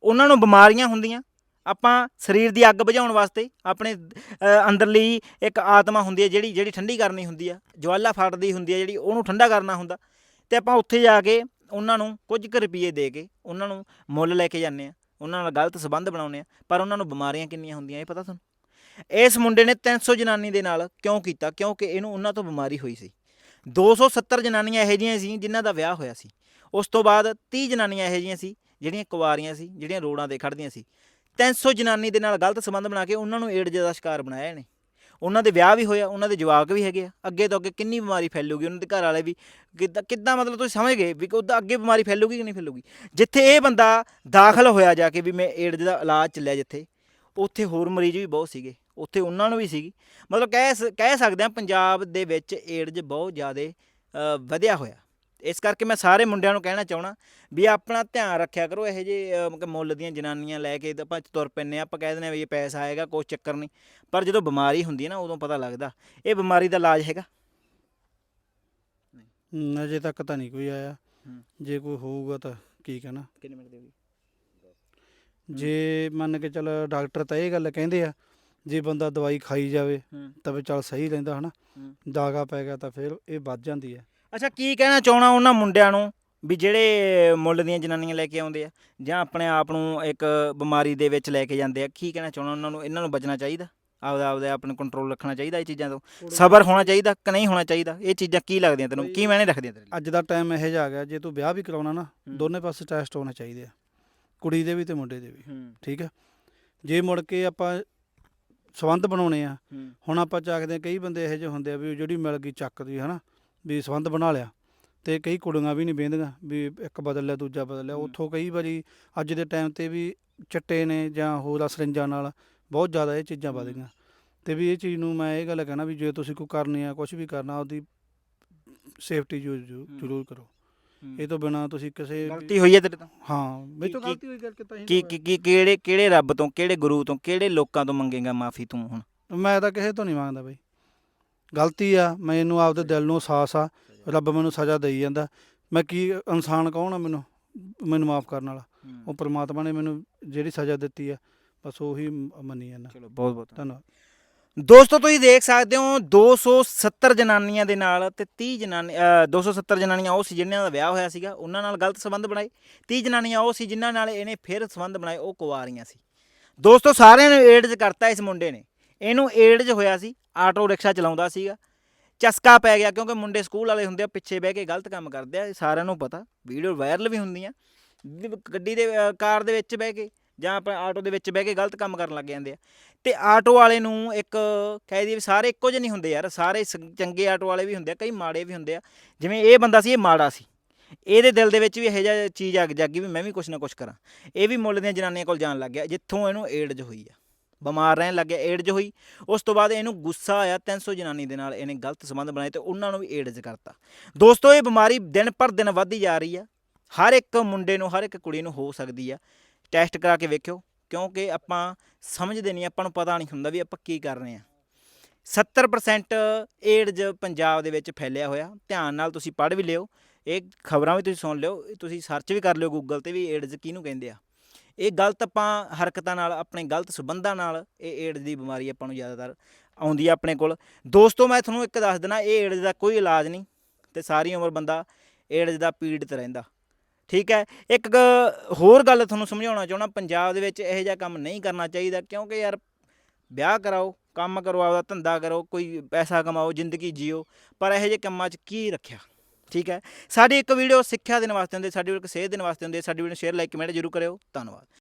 A: ਉਹਨਾਂ ਨੂੰ ਬਿਮਾਰੀਆਂ ਹੁੰਦੀਆਂ ਆਪਾਂ ਸਰੀਰ ਦੀ ਅੱਗ ਬੁਝਾਉਣ ਵਾਸਤੇ ਆਪਣੇ ਅ, ਅੰਦਰਲੀ ਇੱਕ ਆਤਮਾ ਹੁੰਦੀ ਹੈ ਜਿਹੜੀ ਜਿਹੜੀ ਠੰਡੀ ਕਰਨੀ ਹੁੰਦੀ ਆ ਜਵਾਲਾ ਫੜਦੀ ਹੁੰਦੀ ਹੈ ਜਿਹੜੀ ਉਹਨੂੰ ਠੰਡਾ ਕਰਨਾ ਹੁੰਦਾ। ਤੇ ਆਪਾਂ ਉੱਥੇ ਜਾ ਕੇ ਉਹਨਾਂ ਨੂੰ ਕੁਝ ਕੁ ਰੁਪਏ ਦੇ ਕੇ ਉਹਨਾਂ ਨੂੰ ਮੁੱਲ ਲੈ ਕੇ ਜਾਂਦੇ ਆ ਉਹਨਾਂ ਨਾਲ ਗਲਤ ਸਬੰਧ ਬਣਾਉਂਦੇ ਆ ਪਰ ਉਹਨਾਂ ਨੂੰ ਬਿਮਾਰੀਆਂ ਕਿੰਨੀਆਂ ਹੁੰਦੀਆਂ ਇਹ ਪਤਾ ਤੁਹਾਨੂੰ? ਇਸ ਮੁੰਡੇ ਨੇ 300 ਜਨਾਨੀ ਦੇ ਨਾਲ ਕਿਉਂ ਕੀਤਾ? ਕਿਉਂਕਿ ਇਹਨੂੰ ਉਹਨਾਂ ਤੋਂ ਬਿਮਾਰੀ ਹੋਈ ਸੀ। 270 ਜਨਾਨੀਆਂ ਇਹੋ ਜਿਹੀਆਂ ਸੀ ਜਿਨ੍ਹਾਂ ਦਾ ਵਿਆਹ ਹੋਇਆ ਸੀ। ਉਸ ਤੋਂ ਬਾਅਦ 30 ਜਨਾਨੀਆਂ ਇਹੋ ਜਿਹੀਆਂ ਸੀ ਜਿਹੜੀਆਂ ਕੁਵਾਰੀਆਂ ਸੀ ਜਿਹੜੀਆਂ ਰੋੜਾਂ ਤੇ ਖੜਦੀਆਂ ਸੀ। 300 ਜਨਾਨੀ ਦੇ ਨਾਲ ਗਲਤ ਸੰਬੰਧ ਬਣਾ ਕੇ ਉਹਨਾਂ ਨੂੰ ਏਡਜ਼ ਦਾ ਸ਼ਿਕਾਰ ਬਣਾਇਆ ਇਹਨੇ। ਉਹਨਾਂ ਦੇ ਵਿਆਹ ਵੀ ਹੋਇਆ, ਉਹਨਾਂ ਦੇ ਜਵਾਕ ਵੀ ਹੈਗੇ ਆ। ਅੱਗੇ ਤੋਂ ਅੱਗੇ ਕਿੰਨੀ ਬਿਮਾਰੀ ਫੈਲੂਗੀ, ਉਹਨਾਂ ਦੇ ਘਰ ਵਾਲੇ ਵੀ ਕਿੱਦਾਂ ਕਿੱਦਾਂ ਮਤਲਬ ਤੁਸੀਂ ਸਮਝ ਗਏ ਵੀ ਉਹਦਾ ਅੱਗੇ ਬਿਮਾਰੀ ਫੈਲੂਗੀ ਕਿ ਨਹੀਂ ਫੈਲੂਗੀ? ਜਿੱਥੇ ਇਹ ਬੰਦਾ ਦਾਖਲ ਹੋਇਆ ਜਾ ਕੇ ਵੀ ਮੈਂ ਏਡਜ਼ ਦਾ ਇਲਾਜ ਚੱਲਿਆ ਜਿੱਥੇ, ਉੱਥੇ ਹੋਰ ਮਰੀਜ਼ ਵੀ ਬਹੁਤ ਸੀਗੇ। ਉੱਥੇ ਉਹਨਾਂ ਨੂੰ ਵੀ ਸੀਗੀ। ਮਤਲਬ ਕਹਿ ਸ- ਕਹਿ ਸਕਦੇ ਆ ਪੰਜਾਬ ਦੇ ਵਿੱਚ ਏਡਜ਼ ਬਹੁਤ ਜ਼ਿਆਦਾ ਵਧਿਆ ਹੋਇਆ। ਇਸ ਕਰਕੇ ਮੈਂ ਸਾਰੇ ਮੁੰਡਿਆਂ ਨੂੰ ਕਹਿਣਾ ਚਾਹਣਾ ਵੀ ਆਪਣਾ ਧਿਆਨ ਰੱਖਿਆ ਕਰੋ ਇਹੋ ਜਿਹੇ ਮੁੱਲ ਦੀਆਂ ਜਨਾਨੀਆਂ ਲੈ ਕੇ ਤੇ ਆਪਾਂ ਤੁਰ ਹਾਂ। ਆਪਾਂ ਕਹਿ ਦਿੰਦੇ ਆ ਵੀ ਇਹ ਪੈਸਾ ਆਏਗਾ ਕੋਈ ਚੱਕਰ ਨਹੀਂ। ਪਰ ਜਦੋਂ ਬਿਮਾਰੀ ਹੁੰਦੀ ਹੈ ਨਾ ਉਦੋਂ ਪਤਾ ਲੱਗਦਾ। ਇਹ ਬਿਮਾਰੀ ਦਾ ਇਲਾਜ ਹੈਗਾ?
B: ਅਜੇ ਤੱਕ ਤਾਂ ਨਹੀਂ ਕੋਈ ਆਇਆ। ਜੇ ਕੋਈ ਹੋਊਗਾ ਤਾਂ ਕੀ ਕਹਿਣਾ?
A: ਕਿੰਨੇ ਮਿੰਟ ਦੇਗੀ
B: ਜੇ ਮੰਨ ਕੇ ਚੱਲ ਡਾਕਟਰ ਤਾਂ ਇਹ ਗੱਲ ਕਹਿੰਦੇ ਆ ਜੇ ਬੰਦਾ ਦਵਾਈ ਖਾਈ ਜਾਵੇ ਤਾਂ ਵੀ ਚੱਲ ਸਹੀ ਰਹਿੰਦਾ ਹਨਾ। ਦਾਗਾ ਪੈ ਗਿਆ ਤਾਂ ਫਿਰ ਇਹ ਵੱਧ ਜਾਂਦੀ ਹੈ।
A: ਅੱਛਾ ਕੀ ਕਹਿਣਾ ਚਾਹਣਾ ਉਹਨਾਂ ਮੁੰਡਿਆਂ ਨੂੰ ਵੀ ਜਿਹੜੇ ਮੁੱਲ ਦੀਆਂ ਜਨਾਨੀਆਂ ਲੈ ਕੇ ਆਉਂਦੇ ਆ ਜਾਂ ਆਪਣੇ ਆਪ ਨੂੰ ਇੱਕ ਬਿਮਾਰੀ ਦੇ ਵਿੱਚ ਲੈ ਕੇ ਜਾਂਦੇ ਆ? ਕੀ ਕਹਿਣਾ ਚਾਹਣਾ ਉਹਨਾਂ ਨੂੰ? ਇਹਨਾਂ ਨੂੰ ਬਚਣਾ ਚਾਹੀਦਾ? ਆਪਦਾ ਆਪਦਾ ਆਪਣੇ ਕੰਟਰੋਲ ਰੱਖਣਾ ਚਾਹੀਦਾ ਇਹ ਚੀਜ਼ਾਂ ਤੋਂ? ਸਬਰ ਹੋਣਾ ਚਾਹੀਦਾ ਕਿ ਨਹੀਂ ਹੋਣਾ ਚਾਹੀਦਾ? ਇਹ ਚੀਜ਼ਾਂ ਕੀ ਲੱਗਦੀਆਂ ਤੈਨੂੰ? ਕੀ ਮੈਨੇ ਰੱਖਦੀਆਂ ਤੇਰੇ
B: ਅੱਜ ਦਾ ਟਾਈਮ ਇਹੋ ਜਿਹਾ ਆ ਗਿਆ ਜੇ ਤੂੰ ਵਿਆਹ ਵੀ ਕਰਾਉਣਾ ਨਾ। ਦੋਨੇ ਪਾਸੇ ਟੈਸਟ ਹੋਣੇ ਚਾਹੀਦੇ ਆ ਕੁੜੀ ਦੇ ਵੀ ਤੇ ਮੁੰਡੇ ਦੇ ਵੀ। ਠੀਕ ਹੈ ਜੇ ਮੁੜ ਕੇ ਆਪਾਂ ਸਬੰਧ ਬਣਾਉਣੇ ਆ ਹੁਣ ਆਪਾਂ ਚੱਕਦੇ ਹਾਂ, ਕਈ ਬੰਦੇ ਇਹੋ ਜਿਹੇ ਹੁੰਦੇ ਆ ਵੀ ਜਿਹੜੀ ਮਿਲ ਗਈ ਚੱਕਦੀ ਹਨਾ? ਵੀ ਸਬੰਧ ਬਣਾ ਲਿਆ ਤੇ ਕਈ ਕੁੜੀਆਂ ਵੀ ਨਹੀਂ ਬਹਿੰਦੀਆਂ ਵੀ ਇੱਕ ਬਦਲ ਲਿਆ ਦੂਜਾ ਬਦਲ ਲਿਆ। ਉੱਥੋਂ ਕਈ ਵਾਰੀ ਅੱਜ ਦੇ ਟਾਈਮ ਤੇ ਵੀ ਚਿੱਟੇ ਨੇ ਜਾਂ ਹੋਰ ਸਰਿੰਜਾਂ ਨਾਲ ਬਹੁਤ ਜ਼ਿਆਦਾ ਇਹ ਚੀਜ਼ਾਂ ਵਧ। ਗਈਆਂ। ਤੇ ਵੀ ਇਹ ਚੀਜ਼ ਨੂੰ ਮੈਂ ਇਹ ਗੱਲ ਕਹਿਣਾ ਵੀ ਜੇ ਤੁਸੀਂ ਕੋਈ ਕਰਨੀ ਆ ਕੁਝ ਵੀ ਕਰਨਾ ਉਹਦੀ ਸੇਫਟੀ ਜ਼ਰੂਰ ਕਰੋ। ਇਹ ਤੋਂ ਬਿਨਾ ਤੁਸੀਂ ਕਿਸੇ
A: ਗਲਤੀ ਹੋਈ ਹੈ ਤੇਰੇ ਤੋਂ?
B: ਹਾਂ ਮੇਰੇ ਤੋਂ ਗਲਤੀ ਹੋਈ ਕਰਕੇ ਤਾਂ
A: ਕੀ ਕੀ- ਕਿਹੜੇ ਕਿਹੜੇ ਰੱਬ ਤੋਂ ਕਿਹੜੇ ਗੁਰੂ ਤੋਂ ਕਿਹੜੇ ਲੋਕਾਂ ਤੋਂ ਮੰਗੇਗਾ ਮਾਫੀ ਤੂੰ ਹੁਣ?
B: ਮੈਂ ਤਾਂ ਕਿਸੇ ਤੋਂ ਨਹੀਂ ਮੰਗਦਾ ਬਈ। ਗਲਤੀ ਆ ਮੈਨੂੰ ਆਪਦੇ ਦਿਲ ਨੂੰ ਅਹਿਸਾਸ ਆ ਰੱਬ ਮੈਨੂੰ ਸਜ਼ਾ ਦੇਈ ਜਾਂਦਾ। ਮੈਂ ਕੀ ਇਨਸਾਨ ਕੌਣ ਆ ਮੈਨੂੰ? ਮੈਨੂੰ ਮਾਫ ਕਰਨ ਵਾਲਾ। ਉਹ ਪ੍ਰਮਾਤਮਾ ਨੇ ਮੈਨੂੰ ਜਿਹੜੀ ਸਜ਼ਾ ਦਿੱਤੀ ਆ ਬਸ ਉਹੀ ਮੰਨੀ ਜਾਂਦਾ।
A: ਚਲੋ ਬਹੁਤ ਬਹੁਤ
B: ਧੰਨਵਾਦ।
A: ਦੋਸਤੋ ਤੁਸੀਂ ਦੇਖ ਸਕਦੇ ਹੋ 270 ਜਨਾਨੀਆਂ ਦੇ ਨਾਲ ਤੇ 30 ਜਨਾਨੀ ਅ, 270 ਜਨਾਨੀਆਂ ਉਹ ਸੀ ਜਿਨ੍ਹਾਂ ਦਾ ਵਿਆਹ ਹੋਇਆ ਸੀਗਾ। ਉਹਨਾਂ ਨਾਲ ਗਲਤ ਸੰਬੰਧ ਬਣਾਏ। 30 ਜਨਾਨੀਆਂ ਉਹ ਸੀ ਜਿਨ੍ਹਾਂ ਨਾਲ ਇਹਨੇ ਫਿਰ ਸੰਬੰਧ ਬਣਾਏ ਉਹ ਕੁਵਾਰੀਆਂ ਸੀ। ਦੋਸਤੋ ਸਾਰਿਆਂ ਨੂੰ ਏਡਜ਼ ਕਰਤਾ ਇਸ ਮੁੰਡੇ ਨੇ। ਇਹਨੂੰ ਏਡਜ਼ ਹੋਇਆ ਸੀ, ਆਟੋ ਰਿਕਸ਼ਾ ਚਲਾਉਂਦਾ ਸੀਗਾ। ਚਸਕਾ ਪੈ ਗਿਆ ਕਿਉਂਕਿ ਮੁੰਡੇ ਸਕੂਲ ਵਾਲੇ ਹੁੰਦੇ ਆ, ਪਿੱਛੇ ਬਹਿ ਕੇ ਗਲਤ ਕੰਮ ਕਰਦੇ ਆ ਸਾਰਿਆਂ ਨੂੰ ਪਤਾ। ਵੀਡੀਓ ਵਾਇਰਲ ਵੀ ਹੁੰਦੀਆਂ। ਗੱਡੀ ਦੇ ਕਾਰ ਦੇ ਵਿੱਚ ਬਹਿ ਕੇ ਜਾਂ ਆਪਣੇ ਆਟੋ ਦੇ ਵਿੱਚ ਬਹਿ ਕੇ ਗਲਤ ਕੰਮ ਕਰਨ ਲੱਗ ਜਾਂਦੇ ਆ। ਤੇ ਆਟੋ ਵਾਲੇ ਨੂੰ ਇੱਕ ਕਹਿ ਦਈਏ ਵੀ ਸਾਰੇ ਇੱਕੋ ਜਿਹੇ ਨਹੀਂ ਹੁੰਦੇ ਯਾਰ, ਸਾਰੇ ਸ- ਚੰਗੇ ਆਟੋ ਵਾਲੇ ਵੀ ਹੁੰਦੇ ਆ, ਕਈ ਮਾੜੇ ਵੀ ਹੁੰਦੇ ਆ। ਜਿਵੇਂ ਇਹ ਬੰਦਾ ਸੀ, ਇਹ ਮਾੜਾ ਸੀ। ਇਹਦੇ ਦਿਲ ਦੇ ਵਿੱਚ ਵੀ ਇਹੋ ਜਿਹਾ ਚੀਜ਼ ਆ ਜਾਗੀ ਵੀ ਮੈਂ ਵੀ ਕੁਛ ਨਾ ਕੁਛ ਕਰਾਂ। ਇਹ ਵੀ ਮੁੱਲ ਦੀਆਂ ਜਨਾਨੀਆਂ ਕੋਲ ਜਾਣ ਲੱਗ ਗਿਆ, ਜਿੱਥੋਂ ਇਹਨੂੰ ਏਡਜ਼ ਹੋਈ ਆ। ਬਿਮਾਰ ਰਹਿਣ ਲੱਗ ਗਿਆ ਏਡਜ਼ ਹੋਈ। ਉਸ ਤੋਂ ਬਾਅਦ ਇਹਨੂੰ ਗੁੱਸਾ ਆਇਆ 300 ਜਨਾਨੀ ਦੇ ਨਾਲ, ਇਹਨੇ ਗਲਤ ਸੰਬੰਧ ਬਣਾਏ ਤੇ ਉਹਨਾਂ ਨੂੰ ਵੀ ਏਡਜ਼ ਕਰਤਾ। ਦੋਸਤੋ, ਇਹ ਬਿਮਾਰੀ ਦਿਨ ਪਰ ਦਿਨ ਵੱਧਦੀ ਜਾ ਰਹੀ ਆ। ਹਰ ਇੱਕ ਮੁੰਡੇ ਨੂੰ, ਹਰ ਇੱਕ ਕੁੜੀ ਨੂੰ ਹੋ ਸਕਦੀ ਆ। ਟੈਸਟ ਕਰਾ ਕੇ ਵੇਖਿਓ, ਕਿਉਂਕਿ ਆਪਾਂ ਸਮਝਦੇ ਨਹੀਂ, ਆਪਾਂ ਨੂੰ ਪਤਾ ਨਹੀਂ ਹੁੰਦਾ ਵੀ ਆਪਾਂ ਕੀ ਕਰ ਰਹੇ ਆ। 70% ਏਡਜ਼ ਪੰਜਾਬ ਦੇ ਵਿੱਚ ਫੈਲਿਆ ਹੋਇਆ। ਧਿਆਨ ਨਾਲ ਤੁਸੀਂ ਪੜ੍ਹ ਵੀ ਲਿਓ। ਇਹ ਖਬਰਾਂ ਵੀ ਤੁਸੀਂ ਸੁਣ ਲਿਓ। ਇਹ ਤੁਸੀਂ ਸਰਚ ਵੀ ਕਰ ਲਿਓ ਗੂਗਲ ਤੇ ਵੀ ਏਡਜ਼ ਕਿਹਨੂੰ ਕਹਿੰਦੇ ਆ। ਇਹ ਗਲਤ ਆਪਾਂ ਹਰਕਤਾਂ ਨਾਲ, ਆਪਣੇ ਗਲਤ ਸਬੰਧਾਂ ਨਾਲ ਇਹ ਏਡਜ਼ ਦੀ ਬਿਮਾਰੀ ਆਪਾਂ ਨੂੰ ਜ਼ਿਆਦਾਤਰ ਆਉਂਦੀ ਆ ਆਪਣੇ ਕੋਲ। ਦੋਸਤੋ, ਮੈਂ ਤੁਹਾਨੂੰ ਇੱਕ ਦੱਸ ਦਿੰਦਾ, ਇਹ ਏਡਜ਼ ਦਾ ਕੋਈ ਇਲਾਜ ਨਹੀਂ ਤੇ ਸਾਰੀ ਉਮਰ ਬੰਦਾ ਏਡਜ਼ ਦਾ ਪੀੜਤ ਰਹਿੰਦਾ। ਠੀਕ ਹੈ? ਇੱਕ ਹੋਰ ਗੱਲ ਤੁਹਾਨੂੰ ਸਮਝਾਉਣਾ ਚਾਹਣਾ ਪੰਜਾਬ ਦੇ ਵਿੱਚ ਇਹੋ ਜਿਹਾ ਕੰਮ ਨਹੀਂ ਕਰਨਾ ਚਾਹੀਦਾ ਕਿਉਂਕਿ ਯਾਰ ਵਿਆਹ ਕਰਾਓ, ਕੰਮ ਕਰੋ ਆਪਦਾ ਧੰਦਾ ਕਰੋ, ਕੋਈ ਪੈਸਾ ਕਮਾਓ, ਜ਼ਿੰਦਗੀ ਜੀਓ, ਪਰ ਇਹੋ ਜਿਹੇ ਕੰਮਾਂ 'ਚ ਕੀ ਰੱਖਿਆ? ਠੀਕ ਹੈ। ਸਾਡੀ ਇੱਕ ਵੀਡੀਓ ਸਿੱਖਿਆ ਦੇਣ ਵਾਸਤੇ ਹੁੰਦੀ, ਸਾਡੀ ਵੀਡੀਓ ਇੱਕ ਸੇਧ ਦੇਣ ਵਾਸਤੇ ਹੁੰਦੀ, ਸਾਡੀ ਵੀਡੀਓ ਸ਼ੇਅਰ ਲਾਈਕ ਕਮੈਂਟ ਜ਼ਰੂਰ ਕਰਿਓ। ਧੰਨਵਾਦ।